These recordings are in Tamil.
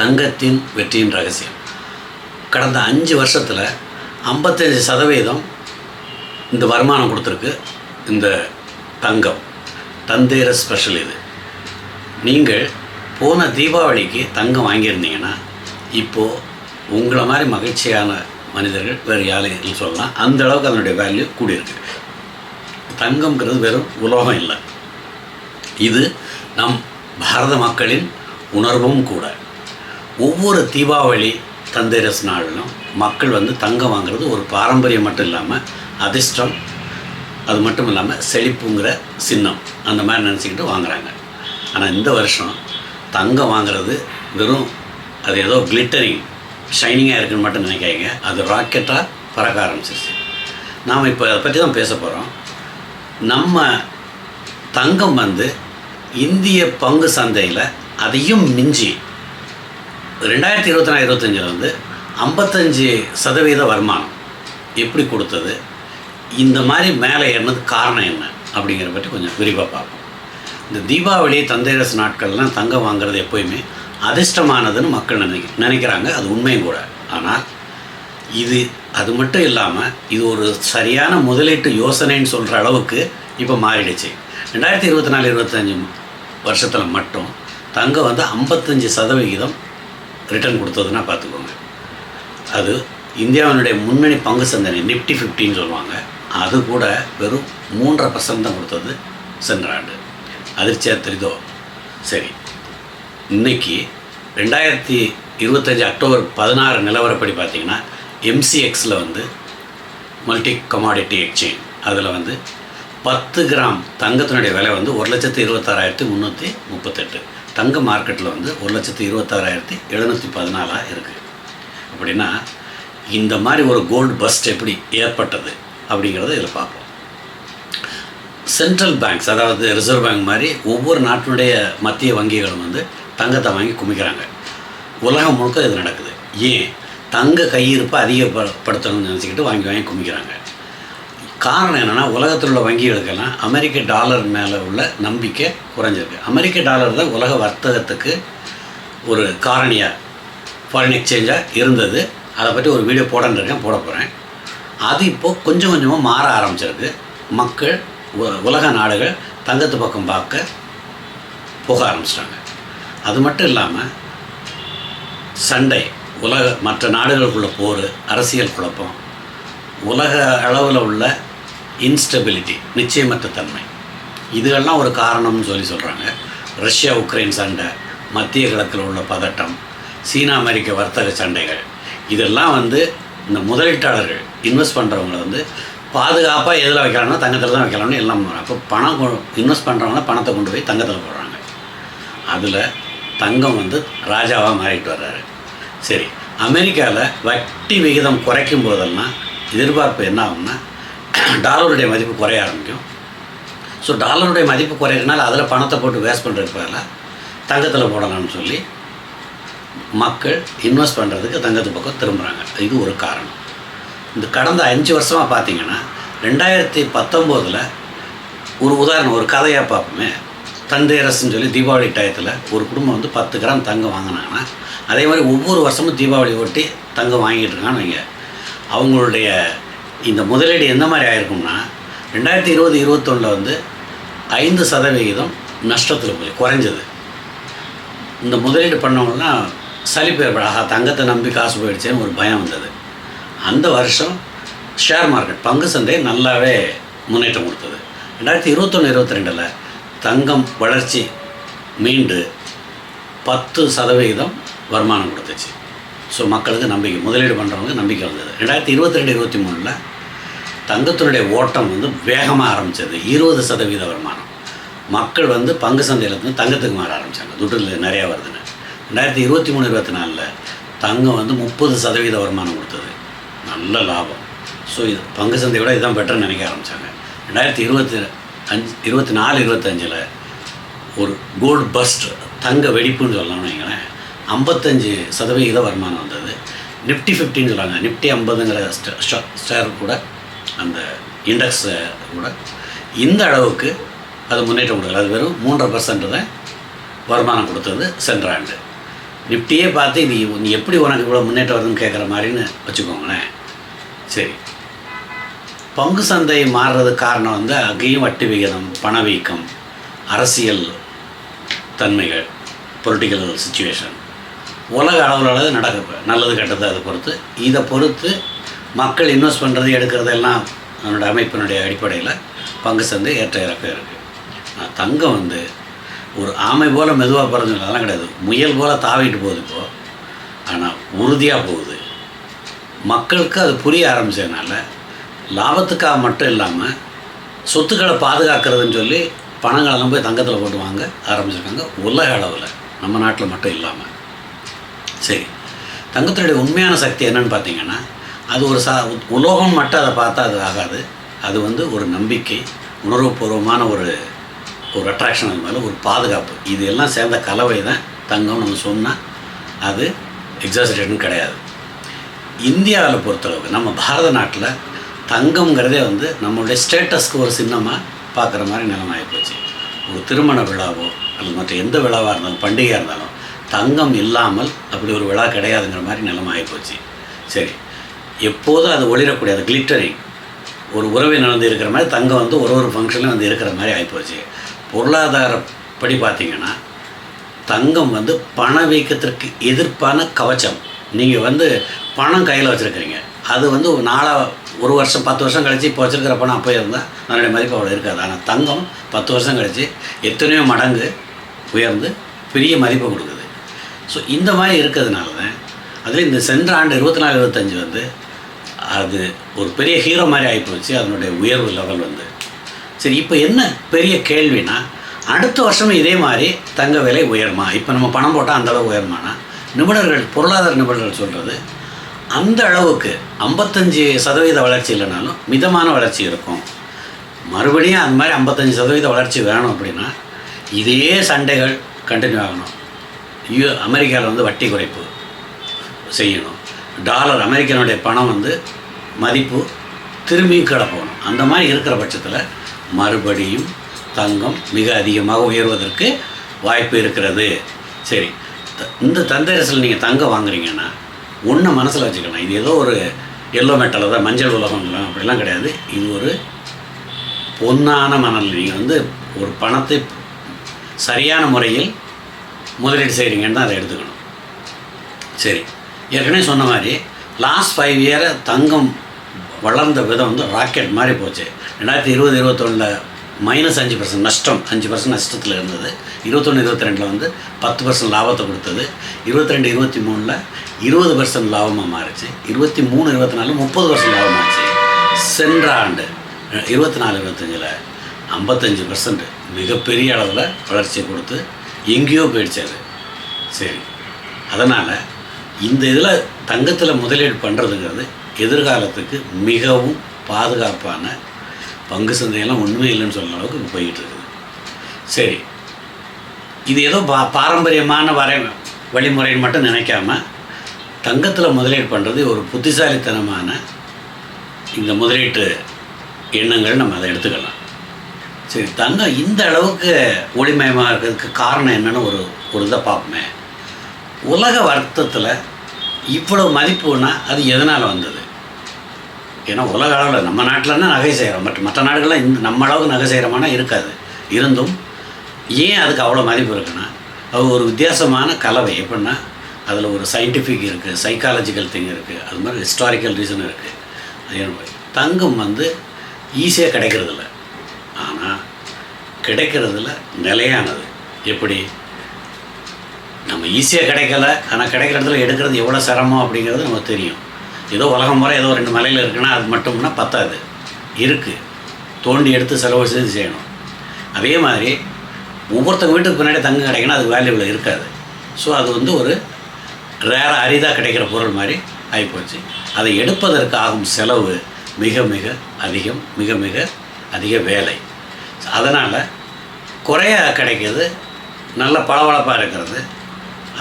தங்கத்தின் வெற்றியின் ரகசியம். கடந்த அஞ்சு வருஷத்தில் ஐம்பத்தஞ்சு சதவீதம் இந்த வருமானம் கொடுத்துருக்கு இந்த தங்கம். தந்தேர ஸ்பெஷல் இது. நீங்கள் போன தீபாவளிக்கு தங்கம் வாங்கியிருந்தீங்கன்னா இப்போது உங்களை மாதிரி மகிழ்ச்சியான மனிதர்கள் வேறு யாரையும் சொல்லலாம். அந்த அளவுக்கு அதனுடைய வேல்யூ கூடியிருக்கு. தங்கம்ங்கிறது வெறும் உலோகம் இல்லை. இது நம் பாரத மக்களின் உணர்வும் கூட. ஒவ்வொரு தீபாவளி தந்தேரஸ் நாளிலும் மக்கள் வந்து தங்கம் வாங்குறது ஒரு பாரம்பரியம் மட்டும் இல்லாமல் அதிர்ஷ்டம். அது மட்டும் இல்லாமல் செழிப்புங்கிற சின்னம். அந்த மாதிரி நினச்சிக்கிட்டு வாங்குறாங்க. ஆனால் இந்த வருஷம் தங்கம் வாங்குறது வெறும் அது ஏதோ கிளிட்டரிங் ஷைனிங்காக இருக்குன்னு மட்டும் நினைக்காதீங்க. அது ராக்கெட்டாக பறக்க ஆரம்பிச்சிருச்சு. நாம் இப்போ அதை பற்றி தான் பேச போகிறோம் நம்ம தங்கம் வந்து இந்திய பங்கு சந்தையில் அதையும் மிஞ்சி ரெண்டாயிரத்தி இருபத்தி நாலு இருபத்தஞ்சில் வந்து ஐம்பத்தஞ்சு சதவீத வருமானம் எப்படி கொடுத்தது? இந்த மாதிரி மேலே ஏறினதுக்கு காரணம் என்ன? அப்படிங்கிறத பற்றி கொஞ்சம் விரிவாக பார்ப்போம். இந்த தீபாவளி தந்தேரஸ் நாட்கள்லாம் தங்கம் வாங்குறது எப்போயுமே அதிர்ஷ்டமானதுன்னு மக்கள் நினை நினைக்கிறாங்க. அது உண்மையும் கூட. ஆனால் இது அது மட்டும் இல்லாமல் இது ஒரு சரியான முதலீட்டு யோசனைன்னு சொல்கிற அளவுக்கு இப்போ மாறிடுச்சு. ரெண்டாயிரத்தி இருபத்தி நாலு இருபத்தஞ்சி வருஷத்தில் மட்டும் தங்கம் வந்து ஐம்பத்தஞ்சு சதவிகிதம் ரிட்டர்ன் கொடுத்ததுன்னா பார்த்துக்கோங்க. அது இந்தியாவினுடைய முன்னணி பங்கு சந்தை நிஃப்டி ஃபிஃப்டின்னு சொல்லுவாங்க. அது கூட வெறும் மூன்றரை பர்சன்ட் தான் கொடுத்தது சென்ற ஆண்டு அதிர்ச்சியாக தெரியுதோ? சரி. இன்னைக்கு ரெண்டாயிரத்தி இருபத்தஞ்சி அக்டோபர் பதினாறு நிலவரப்படி பார்த்தீங்கன்னா எம்சிஎக்ஸில் வந்து மல்டி கமாடிட்டி எக்ஸ்சேஞ்ச் அதில் வந்து பத்து கிராம் தங்கத்தினுடைய விலை வந்து ஒரு லட்சத்து இருபத்தாறாயிரத்தி முந்நூற்றி முப்பத்தெட்டு. தங்க மார்க்கெட்டில் வந்து ஒரு லட்சத்து இருபத்தாறாயிரத்தி எழுநூற்றி பதினாலாக இருக்குது அப்படின்னா இந்த மாதிரி ஒரு கோல்டு பஸ்ட் எப்படி ஏற்பட்டது அப்படிங்கிறத இதில் பார்ப்போம். சென்ட்ரல் பேங்க்ஸ் அதாவது ரிசர்வ் பேங்க் மாதிரி ஒவ்வொரு நாட்டினுடைய மத்திய வங்கிகளும் வந்து தங்கத்தை வாங்கி குமிக்கிறாங்க. உலகம் முழுக்க இது நடக்குது. ஏன்? தங்க கையிருப்பை அதிகப்படுத்தணும்னு நினச்சிக்கிட்டு வாங்கி வாங்கி குமிக்கிறாங்க. காரணம் என்னென்னா உலகத்தில் உள்ள வங்கிகளுக்கெல்லாம் அமெரிக்க டாலர் மேலே உள்ள நம்பிக்கை குறைஞ்சிருக்கு. அமெரிக்க டாலர் தான் உலக வர்த்தகத்துக்கு ஒரு காரணியாக ஃபாரின் எக்ஸ்சேஞ்சாக இருந்தது. அதை பற்றி ஒரு வீடியோ போடன்னு இருக்கேன் போட போகிறேன் அது இப்போது கொஞ்சம் கொஞ்சமாக மாற ஆரம்பிச்சிருக்கு. மக்கள் உ- உலக நாடுகள் தங்கத்து பக்கம் பார்க்க போக ஆரம்பிச்சிட்டாங்க. அது மட்டும் இல்லாமல் சண்டை உலக மற்ற நாடுகளுக்குள்ள போர் அரசியல் குழப்பம் உலக அளவில் உள்ள இன்ஸ்டெபிலிட்டி நிச்சயமற்ற தன்மை இதுகள்லாம் ஒரு காரணம்னு சொல்லி சொல்கிறாங்க ரஷ்யா உக்ரைன் சண்டை மத்திய கிழக்கில் உள்ள பதட்டம் சீனா அமெரிக்க வர்த்தக சண்டைகள். இதெல்லாம் வந்து இந்த முதலீட்டாளர்கள் இன்வெஸ்ட் பண்ணுறவங்கள வந்து பாதுகாப்பாக எதில் வைக்கிறாங்கன்னா தங்கத்தில் தான் வைக்கலாம்னு எல்லாம் அப்போ பணம் இன்வெஸ்ட் பண்ணுறவங்க பணத்தை கொண்டு போய் தங்கத்தில் போடுறாங்க. அதில் தங்கம் வந்து ராஜாவாக மாறிட்டு வர்றாரு. சரி அமெரிக்காவில் வட்டி விகிதம் குறைக்கும் போதெல்லாம் எதிர்பார்ப்பு என்ன ஆகும்னா டாலருடைய மதிப்பு குறைய ஆரம்பிக்கும். ஸோ டாலருடைய மதிப்பு குறையிறதுனால அதில் பணத்தை போட்டு வேஸ்ட் பண்ணுறதுக்கு பதிலாக தங்கத்தில் போடலாம்னு சொல்லி மக்கள் இன்வெஸ்ட் பண்ணுறதுக்கு தங்கத்து பக்கம் திரும்புகிறாங்க இது ஒரு காரணம். இந்த கடந்த அஞ்சு வருஷமாக பார்த்தீங்கன்னா ரெண்டாயிரத்தி பத்தொம்போதில் ஒரு உதாரணம் ஒரு கதையாக பார்ப்போமே. தந்தேரஸ்ன்னு சொல்லி தீபாவளி டயத்தில் ஒரு குடும்பம் வந்து பத்து கிராம் தங்கம் வாங்கினாங்கன்னா அதே மாதிரி ஒவ்வொரு வருஷமும் தீபாவளி ஒட்டி தங்கம் வாங்கிட்டு இருக்கான்னு அவங்களுடைய இந்த முதலீடு எந்த மாதிரி ஆயிருக்கும்னா ரெண்டாயிரத்தி இருபது இருபத்தொன்னில் வந்து ஐந்து சதவிகிதம் நஷ்டத்தில் போய் குறைஞ்சது. இந்த முதலீடு பண்ணவங்கன்னா சலிப்பு ஏற்பட ஆஹா தங்கத்தை நம்பி காசு போயிடுச்சேன்னு ஒரு பயம் வந்தது. அந்த வருஷம் ஷேர் மார்க்கெட் பங்கு சந்தை நல்லாவே முன்னேற்றம் கொடுத்தது. ரெண்டாயிரத்தி இருபத்தொன்று இருபத்தி ரெண்டில் தங்கம் வளர்ச்சி மீண்டு பத்து சதவிகிதம் வருமானம் கொடுத்துச்சு. ஸோ மக்களுக்கு நம்பிக்கை முதலீடு பண்ணுறவங்க நம்பிக்கை வந்தது. ரெண்டாயிரத்தி இருபத்தி ரெண்டு இருபத்தி மூணில் தங்கத்தினுடைய ஓட்டம் வந்து வேகமாக ஆரம்பித்தது இருபது சதவீத வருமானம். மக்கள் வந்து பங்கு சந்தையில் இருந்து தங்கத்துக்கு மாற ஆரம்பித்தாங்க துட்டில் நிறையா வருதுன்னு. ரெண்டாயிரத்தி இருபத்தி மூணு இருபத்தி நாலில் தங்கம் வந்து முப்பது சதவீத வருமானம் கொடுத்தது. நல்ல லாபம். ஸோ இது பங்கு சந்தையை விட இதுதான் பெட்டர்னு நினைக்க ஆரம்பித்தாங்க ரெண்டாயிரத்தி இருபத்தி அஞ்சு இருபத்தி நாலு இருபத்தஞ்சில் ஒரு கோல்டு பஸ்ட் தங்க வெடிப்புன்னு சொல்லலாம்னு வைங்களேன். ஐம்பத்தஞ்சு சதவிகித வருமானம் வந்தது. நிஃப்டி ஃபிஃப்டின்னு சொல்லுவாங்க நிஃப்டி ஐம்பதுங்கிற ஸ்டேர் கூட அந்த இண்டெக்ஸ் கூட இந்த அளவுக்கு அது முன்னேற்றம் கொடுக்கல. அது வெறும் மூன்றரை பர்சன்ட் தான் வருமானம் கொடுத்தது சென்ற ஆண்டு. நிஃப்டியே பார்த்து இது நீ எப்படி உனக்கு இவ்வளோ முன்னேற்றம் வருதுன்னு கேட்குற மாதிரின்னு வச்சுக்கோங்களேன். சரி. பங்கு சந்தை மாறுறதுக்கு காரணம் வந்து அங்கேயும் வட்டி விகிதம் பணவீக்கம் அரசியல் தன்மைகள் பொலிட்டிக்கல் சுச்சுவேஷன் உலக அளவில் நடக்க நல்லது கெட்டது அதை பொறுத்து. இதை பொறுத்து மக்கள் இன்வெஸ்ட் பண்ணுறது எடுக்கிறது எல்லாம் அதனோட அமைப்பினுடைய அடிப்படையில் பங்கு சந்தை ஏற்ற இறக்கம் இருக்குது தங்கம் வந்து ஒரு ஆமை போல் மெதுவாக பிறந்து அதெல்லாம் கிடையாது. முயல் போல் தாவிட்டு போகுது இப்போது ஆனால் உறுதியாக போகுது. மக்களுக்கு அது புரிய ஆரம்பித்ததுனால லாபத்துக்காக மட்டும் இல்லாமல் சொத்துக்களை பாதுகாக்கிறதுன்னு சொல்லி பணங்களெல்லாம் போய் தங்கத்தில் போட்டு வாங்க ஆரம்பிச்சிருக்காங்க. உலக அளவில். நம்ம நாட்டில் மட்டும் இல்லாமல் சரி. தங்கத்தினுடைய உண்மையான சக்தி என்னன்னு பார்த்தீங்கன்னா அது ஒரு சா உலோகம் மட்டும் அதை பார்த்தா அது ஆகாது. அது வந்து ஒரு நம்பிக்கை உணர்வுபூர்வமான ஒரு ஒரு அட்ராக்ஷன் அது மேலே ஒரு பாதுகாப்பு. இது எல்லாம் சேர்ந்த கலவை தான் தங்கம் நம்ம சொன்னால் அது எக்ஸாசிட்டேஷன் கிடையாது. இந்தியாவில் பொறுத்தளவுக்கு நம்ம பாரத நாட்டில் தங்கம்ங்கிறதே வந்து நம்மளுடைய ஸ்டேட்டஸ்க்கு ஒரு சின்னமாக பார்க்குற மாதிரி நிலைமை ஒரு திருமண விழாவோ அல்லது மற்ற எந்த விழாவாக இருந்தாலும் பண்டிகையாக இருந்தாலும் தங்கம் இல்லாமல் அப்படி ஒரு விழா கிடையாதுங்கிற மாதிரி நிலைமை ஆகிப்போச்சு சரி எப்போதும் அது ஒளிரக்கூடிய அது கிளிட்டரிங் ஒரு உறவை நடந்து இருக்கிற மாதிரி தங்கம் வந்து ஒரு ஒரு ஃபங்க்ஷன்லையும் வந்து இருக்கிற மாதிரி ஆகிப்போச்சு பொருளாதாரப்படி பார்த்தீங்கன்னா தங்கம் வந்து பணவீக்கத்திற்கு எதிர்ப்பான கவச்சம். நீங்கள் வந்து பணம் கையில் வச்சுருக்கிறீங்க. அது வந்து ஒரு நாளா ஒரு வருஷம் பத்து வருஷம் கழிச்சு இப்போ வச்சுருக்கிற பணம் அப்போ இருந்தால் அதனுடைய மதிப்பு அவ்வளோ இருக்காது. ஆனால் தங்கம் பத்து வருஷம் கழித்து எத்தனையோ மடங்கு உயர்ந்து பெரிய மதிப்பு கொடுக்குது. ஸோ இந்த மாதிரி இருக்கிறதுனால தான் அதில் இந்த சென்ற ஆண்டு இருபத்தி நாலு இருபத்தஞ்சு வந்து அது ஒரு பெரிய ஹீரோ மாதிரி ஆகிப்போச்சு அதனுடைய உயர்வு லெவல் வந்து. சரி இப்போ என்ன பெரிய கேள்வினா அடுத்த வருஷமும் இதே மாதிரி தங்க விலை உயருமா? இப்போ நம்ம பணம் போட்டால் அந்த அளவு உயருமானா? நிபுணர்கள் பொருளாதார நிபுணர்கள் சொல்கிறது அந்த அளவுக்கு ஐம்பத்தஞ்சு சதவீத வளர்ச்சி இல்லைனாலும் மிதமான வளர்ச்சி இருக்கும். மறுபடியும் அந்த மாதிரி ஐம்பத்தஞ்சு சதவீத வளர்ச்சி வேணும் அப்படின்னா இதே சண்டைகள் கண்டினியூ ஆகணும். யூ அமெரிக்காவில் வந்து வட்டி குறைப்பு செய்யணும். டாலர் அமெரிக்கனுடைய பணம் வந்து மதிப்பு திரும்பியும் கிடப்போகணும் போகணும். அந்த மாதிரி இருக்கிற பட்சத்தில் மறுபடியும் தங்கம் மிக அதிகமாக உயர்வதற்கு வாய்ப்பு இருக்கிறது. சரி த- இந்த தந்தரசில் நீங்கள் தங்கம் வாங்குறீங்கன்னா ஒன்று மனசில் வச்சுக்கலாம் இது ஏதோ ஒரு எல்லோ மெட்டலில் தான் மஞ்சள் உலகம் அப்படிலாம் கிடையாது. இது ஒரு பொன்னான மணல். நீங்கள் வந்து ஒரு பணத்தை சரியான முறையில் முதலீடு செய்கிறீங்கன்னு தான் அதை எடுத்துக்கணும். சரி. ஏற்கனவே சொன்ன மாதிரி லாஸ்ட் ஃபைவ் இயரை தங்கம் வளர்ந்த விதம் வந்து ராக்கெட் மாதிரி போச்சு. ரெண்டாயிரத்தி இருபது இருபத்தொன்னில் மைனஸ் அஞ்சு பர்சன்ட் நஷ்டம் அஞ்சு பர்சன்ட் நஷ்டத்தில் இருந்தது. இருபத்தொன்று இருபத்தி ரெண்டில் வந்து பத்து பர்சன்ட் லாபத்தை கொடுத்தது. இருபத்தி ரெண்டு இருபத்தி மூணில் இருபது பர்சன்ட் லாபமாக மாறிச்சு. இருபத்தி மூணு இருபத்தி நாலு முப்பது பர்சன்ட் லாபமாச்சு சென்ற ஆண்டு இருபத்தி நாலு இருபத்தஞ்சில் ஐம்பத்தஞ்சு பர்சன்ட் மிகப்பெரிய அளவில் வளர்ச்சியை கொடுத்து எங்கேயோ போயிடுச்சு அது சரி. அதனால் இந்த இதில் தங்கத்தில் முதலீடு பண்ணுறதுங்கிறது எதிர்காலத்துக்கு மிகவும் பாதுகாப்பான பங்கு சந்தையெல்லாம் ஒன்றுமே இல்லைன்னு சொல்கிற அளவுக்கு போய்கிட்டு போயிட்டு இருக்குது சரி. இது ஏதோ பா பாரம்பரியமான வரை வழிமுறைன்னு மட்டும் நினைக்காம தங்கத்தில் முதலீடு பண்ணுறது ஒரு புத்திசாலித்தனமான இந்த முதலீட்டு எண்ணங்கள் நம்ம அதை எடுத்துக்கலாம். சரி தங்கம் இந்த அளவுக்கு ஒளிமயமாக இருக்கிறதுக்கு காரணம் என்னென்னு ஒரு ஒரு இதை பார்ப்போமே. உலக வர்த்தத்தில் இவ்வளவு மதிப்புனா அது எதனால் வந்தது? ஏன்னா உலக அளவில் நம்ம நாட்டிலன்னா நகை செய்கிறோம் பட் மற்ற நாடுகள்லாம் இந்த நம்ம அளவுக்கு நகை செய்கிறோமானா இருக்காது. இருந்தும் ஏன் அதுக்கு அவ்வளோ மதிப்பு இருக்குன்னா அது ஒரு வித்தியாசமான கலவை. எப்படின்னா அதில் ஒரு சயின்டிஃபிக் இருக்குது சைக்காலஜிக்கல் திங் இருக்குது அது மாதிரி ஹிஸ்டாரிக்கல் ரீசன் இருக்குது அதே மாதிரி தங்கம் வந்து ஈஸியாக கிடைக்கிறதில்ல. ஆனால் கிடைக்கிறதுல நிலையானது. எப்படி? நம்ம ஈஸியாக கிடைக்கல. ஆனால் கிடைக்கிற இடத்துல எடுக்கிறது எவ்வளோ சிரமம் அப்படிங்கிறது நமக்கு தெரியும். ஏதோ உலகம் முறை ஏதோ ரெண்டு மலையில் இருக்குன்னா அது மட்டும்னா பத்தாது. இருக்குது தோண்டி எடுத்து செலவு செஞ்சு செய்யணும். அதே மாதிரி ஒவ்வொருத்தங்க வீட்டுக்கு பின்னாடி தங்கம் கிடைக்குன்னா அது வேல்யூவில் இருக்காது. ஸோ அது வந்து ஒரு ரேராக அரிதாக கிடைக்கிற பொருள் மாதிரி ஆகிப்போச்சு அதை எடுப்பதற்கு ஆகும் செலவு மிக மிக அதிகம் மிக மிக அதிக வேலை. அதனால் குறைய கிடைக்கிறது நல்ல பளபளப்பாக இருக்கிறது.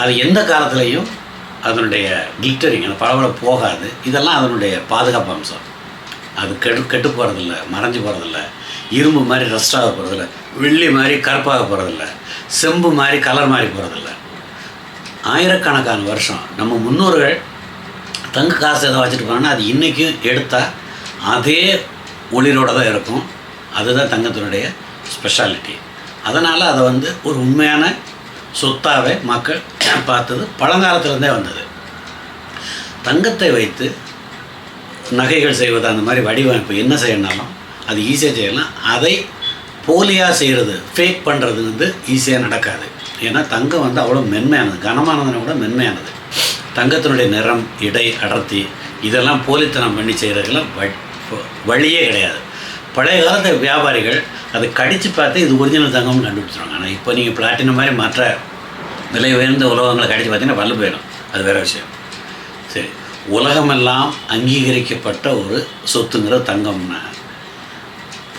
அது எந்த காலத்துலேயும் அதனுடைய கிளிட்டரிங் அந்த பளபளப்பு போகாது. இதெல்லாம் அதனுடைய பாதுகாப்பு அம்சம். அது கெடு கெட்டு போகிறதில்ல மறைஞ்சு போகிறதில்ல இரும்பு மாதிரி ரஸ்ட் ஆக போகிறதில்ல வெள்ளி மாதிரி கருப்பாக போகிறதில்ல செம்பு மாதிரி கலர் மாதிரி போகிறதில்ல ஆயிரக்கணக்கான வருஷம் நம்ம முன்னோர்கள் தங்க காசு எதை வச்சுட்டு போனாங்கன்னா அது இன்றைக்கும் எடுத்தால் அதே ஒளிரோடு தான் இருக்கும். அதுதான் தங்கத்தினுடைய ஸ்பெஷாலிட்டி அதனால் அதை வந்து ஒரு உண்மையான சொத்தாகவே மக்கள் பார்த்தது. பழங்காலத்துலேருந்தே வந்தது. தங்கத்தை வைத்து நகைகள் செய்வது அந்த மாதிரி வடிவமைப்பு என்ன செய்யணாலும் அது ஈஸியாக செய்யலாம். அதை போலியாக செய்கிறது ஃபேக் பண்ணுறது வந்து ஈஸியாக நடக்காது. ஏன்னா தங்கம் வந்து அவ்வளோ மென்மையானது. கனமானதுன்னு கூட மென்மையானது. தங்கத்தினுடைய நிறம் இடை அடர்த்தி இதெல்லாம் போலித்தனம் பண்ணி செய்கிறதுக்கெல்லாம் வ- வழியே கிடையாது. பழைய காலத்து வியாபாரிகள் அதை கடித்து பார்த்து இது ஒரிஜினல் தங்கம்னு கண்டுபிடிச்சிருவாங்க. ஆனால் இப்போ நீங்கள் பிளாட்டினம் மாதிரி மற்ற விலை உயர்ந்த உலகங்களை கடித்து பார்த்தீங்கன்னா பல்லு போயிடும் அது வேறு விஷயம். சரி. உலகமெல்லாம் அங்கீகரிக்கப்பட்ட ஒரு சொத்துங்கிற தங்கம்னா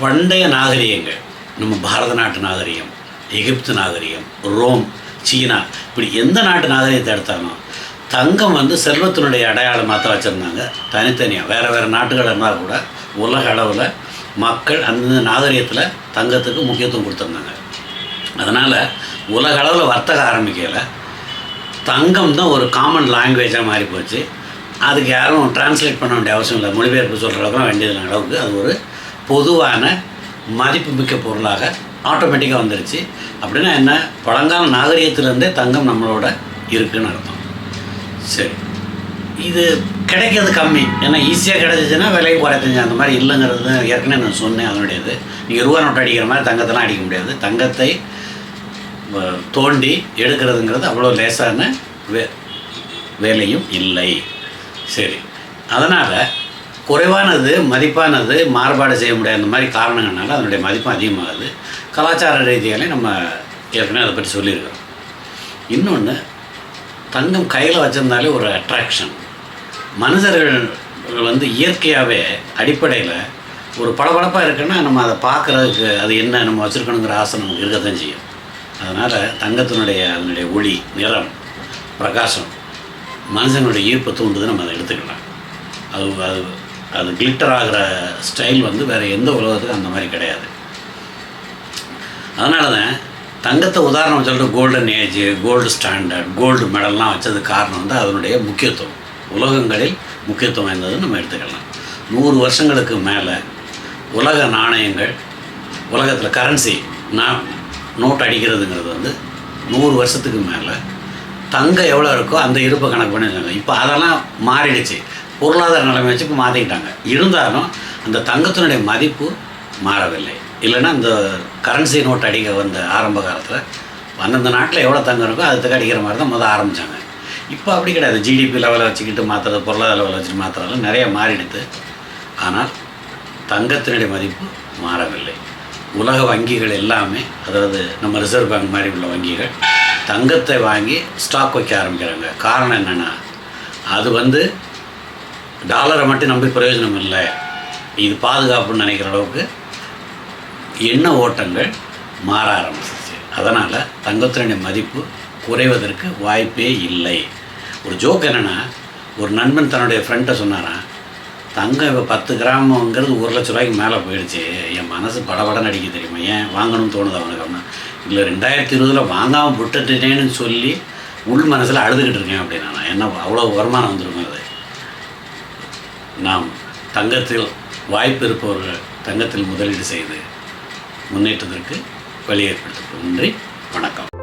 பண்டைய நாகரிகங்கள் நம்ம பாரத நாட்டு நாகரிகம் எகிப்து நாகரிகம் ரோம் சீனா இப்படி எந்த நாட்டு நாகரிகத்தை எடுத்தாலும் தங்கம் வந்து செல்வத்தினுடைய அடையாளமாக தான் வச்சுருந்தாங்க. தனித்தனியாக வேறு வேறு நாட்டுகள் இருந்தால் கூட உலக அளவில் மக்கள் அந்தந்த நாகரிகத்தில் தங்கத்துக்கு முக்கியத்துவம் கொடுத்துருந்தாங்க. அதனால் உலக அளவில் வர்த்தகம் ஆரம்பிக்கல. தங்கம் தான் ஒரு காமன் லாங்குவேஜாக மாறி போச்சு. அதுக்கு யாரும் டிரான்ஸ்லேட் பண்ண வேண்டிய அவசியம் இல்லை. மொழிபெயர்ப்பு சொல்கிறதுலாம் வேண்டியது அளவுக்கு அது ஒரு பொதுவான மதிப்பு மிக்க பொருளாக ஆட்டோமேட்டிக்காக வந்துருச்சு. அப்படின்னா என்ன? பழங்கால நாகரிகத்திலேருந்தே தங்கம் நம்மளோட இருக்குன்னு அர்த்தம். சரி. இது கிடைக்கிறது கம்மி. ஏன்னா ஈஸியாக கிடைச்சிச்சுன்னா விலை குறைத்தஞ்சு அந்த மாதிரி இல்லைங்கிறது தான் ஏற்கனவே நான் சொன்னேன் அதனுடையது. நீங்கள் ரூபா நோட்டு அடிக்கிற மாதிரி தங்கத்தெல்லாம் அடிக்க முடியாது. தங்கத்தை தோண்டி எடுக்கிறதுங்கிறது அவ்வளோ லேசான வே வேலையும் இல்லை. சரி. அதனால் குறைவானது மதிப்பானது மாறுபாடு செய்ய முடியாத அந்த மாதிரி காரணங்கள்னால அதனுடைய மதிப்பும் அதிகமாகுது. கலாச்சார ரீதியாலே நம்ம ஏற்கனவே அதை பற்றி சொல்லியிருக்கிறோம். இன்னொன்று தங்கம் கையில் வச்சிருந்தாலே ஒரு அட்ராக்ஷன் மனிதர்கள் வந்து இயற்கையாகவே அடிப்படையில் ஒரு பளபளப்பாக இருக்குன்னா நம்ம அதை பார்க்குறதுக்கு அது என்ன நம்ம வச்சுருக்கணுங்கிற ஆசை நமக்கு இருக்கத்தான் செய்யும். அதனால் தங்கத்தினுடைய அதனுடைய ஒளி நிறம் பிரகாசம் மனுஷனுடைய ஈர்ப்பை தூண்டுது நம்ம அதை எடுத்துக்கலாம். அது அது அது கிளிட்டர் ஆகிற ஸ்டைல் வந்து வேறு எந்த உலகத்துக்கும் அந்த மாதிரி கிடையாது. அதனால தான் தங்கத்தை உதாரணம் சொல்லிட்டு golden age gold standard gold மெடல்லாம் வச்சது காரணம் வந்து அதனுடைய முக்கியத்துவம். உலகங்களில் முக்கியத்துவம் வாய்ந்ததுன்னு நம்ம எடுத்துக்கலாம். நூறு வருஷங்களுக்கு மேலே உலக நாணயங்கள் உலகத்தில் கரன்சி நான் நோட் அடிக்கிறதுங்கிறது வந்து நூறு வருஷத்துக்கு மேலே தங்கம் எவ்வளோ இருக்கோ அந்த இருப்பை கணக்கு பண்ணி இப்போ அதெல்லாம் மாறிடுச்சு. பொருளாதார நிலைமை வச்சு இப்போ மாற்றிக்கிட்டாங்க இருந்தாலும் அந்த தங்கத்தினுடைய மதிப்பு மாறவில்லை. இல்லைன்னா இந்த கரன்சி நோட் அடிக்க வந்த ஆரம்ப காலத்தில் அந்தந்த நாட்டில் எவ்வளோ தங்கம் இருக்கோ அதுக்கு அடிக்கிற மாதிரி தான் முதல் ஆரம்பித்தாங்க இப்போ அப்படி கிடையாது. ஜிடிபி லெவலை வச்சுக்கிட்டு மாற்றுறது பொருளாதார லெவலை வச்சுட்டு மாற்றுறதுலாம் நிறைய மாறிடுது. ஆனால் தங்கத்தினுடைய மதிப்பு மாறவில்லை. உலக வங்கிகள் எல்லாமே அதாவது நம்ம ரிசர்வ் பேங்க் மாதிரி உள்ள வங்கிகள் தங்கத்தை வாங்கி ஸ்டாக் வைக்க ஆரம்பிக்கிறாங்க. காரணம் என்னென்னா அது வந்து டாலரை மட்டும் நம்பி பிரயோஜனம் இல்லை. இது பாதுகாப்புன்னு நினைக்கிற அளவுக்கு எண்ண ஓட்டங்கள் மாற ஆரம்பிச்சிச்சு அதனால் தங்கத்தினுடைய மதிப்பு குறைவதற்கு வாய்ப்பே இல்லை. ஒரு ஜோக் என்னென்னா ஒரு நண்பன் தன்னுடைய ஃப்ரெண்ட்டை சொன்னாரான் தங்கம் இப்போ பத்து கிராமங்கிறது ஒரு லட்ச ரூபாய்க்கு மேலே போயிடுச்சு. என் மனசு படபடன்னு அடிக்க தெரியுமா? ஏன் வாங்கணும்னு தோணுது அவனுக்கு அப்படின்னா இல்லை ரெண்டாயிரத்தி இருபதில் வாங்காமல் விட்டுட்டேன்னு சொல்லி உள் மனசில் அழுதுகிட்டு இருக்கேன் அப்படின்னா நான் என்ன அவ்வளோ வருமானம் வந்துருக்கும் அது. நாம் தங்கத்தில் வாய்ப்பு இருப்பவர்கள் தங்கத்தில் முதலீடு செய்து முன்னேற்றத்திற்கு வழி ஏற்படுத்துகிறோம். நன்றி வணக்கம்.